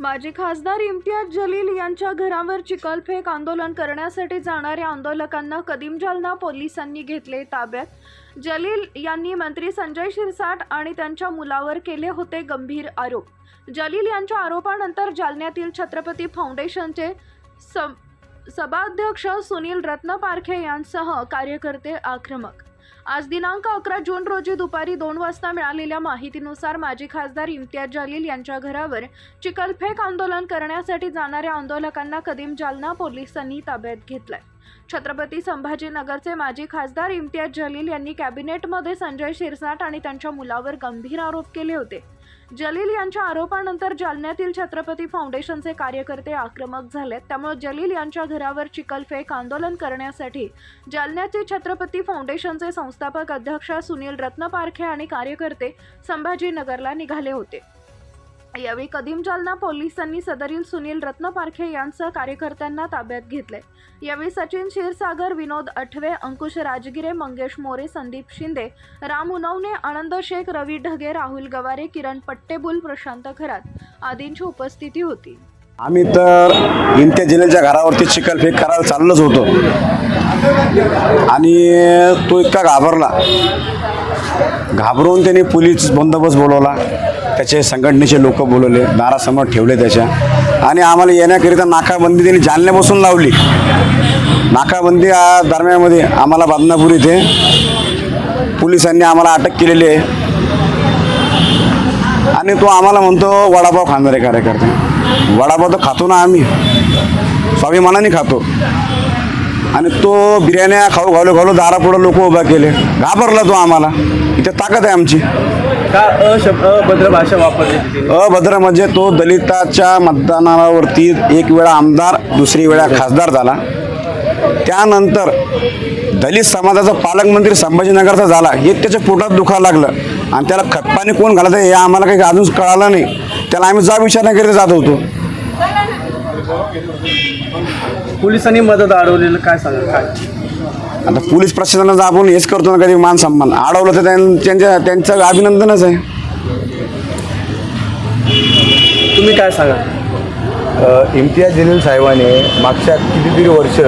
माजी खासदार इम्तियाज जलील यांच्या घरावर चिखलफेक आंदोलन करण्यासाठी जाणाऱ्या आंदोलकांना कदीम जालना पोलिसांनी घेतले ताब्यात. जलील यांनी मंत्री संजय शिरसाट आणि त्यांच्या मुलावर केले होते गंभीर आरोप. जलील यांच्या आरोपानंतर जालन्यातील छत्रपती फाउंडेशनचे सभाध्यक्ष सुनील रत्नपारखे यांसह कार्यकर्ते आक्रमक आज दिनांक अकरा जून रोजी दुपारी दोन वाजता मिळालेल्या माहितीनुसार माजी खासदार इम्तियाज जलील यांच्या घरावर चिखलफेक आंदोलन करण्यासाठी जाणाऱ्या आंदोलकांना कदीम जालना पोलिसांनी ताब्यात घेतलंय. छत्रपती संभाजीनगरचे माजी खासदार इम्तियाज जलील यांनी कॅबिनेटमध्ये संजय शिरसाट आणि त्यांच्या मुलावर गंभीर आरोप केले होते. जलील यांच्या आरोपानंतर जालन्यातील छत्रपती फाउंडेशनचे कार्यकर्ते आक्रमक झालेत. त्यामुळे जलील यांच्या घरावर चिखलफेक आंदोलन करण्यासाठी जालन्याचे छत्रपती फाउंडेशनचे संस्थापक अध्यक्ष सुनील रत्नपारखे आणि कार्यकर्ते संभाजीनगरला निघाले होते. यावेळी कदीम जालना पोलिसांनी सदरील सुनील रत्नपारखे यांसह कार्यकर्त्यांना ताब्यात घेतले. यावेळी सचिन क्षीरसागर विनोद अठवे अंकुश राजगिरे मंगेश मोरे संदीप शिंदे राम उनवणे आनंद शेख रवी ढगे राहुल गवारे किरण पट्टेबुल प्रशांत खरात आदींची उपस्थिती होती. आम्ही तर इम्तियाज जिल्ह्याच्या घरावरती चिखलफेक करायला चाललोच होतो. आणि तो इतका घाबरला. घाबरून त्याने पोलीस बंदोबस्त बोलवला. त्याचे संघटनेचे लोक बोलवले दारासमोर ठेवले त्याच्या. आणि आम्हाला येण्याकरिता नाकाबंदी त्यांनी जालन्यापासून लावली. नाकाबंदी दरम्यानमध्ये आम्हाला बदनापूर इथे पोलिसांनी आम्हाला अटक केलेली आहे. आणि तो आम्हाला म्हणतो वडापाव खाणारे कार्यकर्ते. वडापाव तर खातो ना आम्ही. स्वाभिमानाने खातो. आणि तो बिर्याण्या खाऊ घालू घालू दारापुढं लोक उभा केले. घाबरला तो आम्हाला. इथे ताकद आहे आमची. का अभद्र भाषा वापरली तिने? अभद्र म्हणजे तो दलिताच्या मतदानावरती एक वेळा आमदार दुसरी वेळा खासदार झाला. त्यानंतर दलित समाजाचा पालकमंत्री संभाजीनगरचा झाला. हे त्याच्या पोटात दुखायला लागलं. आणि त्याला खतपाणी कोण घालत हे आम्हाला काही अजून कळालं नाही. त्याला आम्ही जा विचारण्याकरिता जात होतो. पोलिसांनी मदत अडवलेलं काय सांगा काय? आता पोलीस प्रशासनाचं आपण हेच करतो ना कधी मान सन्मान. अडवलं तर त्यां- त्यांच्या त्यांचं अभिनंदनच आहे. तुम्ही काय सांगा इम्तियाज जलील साहेबाने मागच्या कितीतरी वर्ष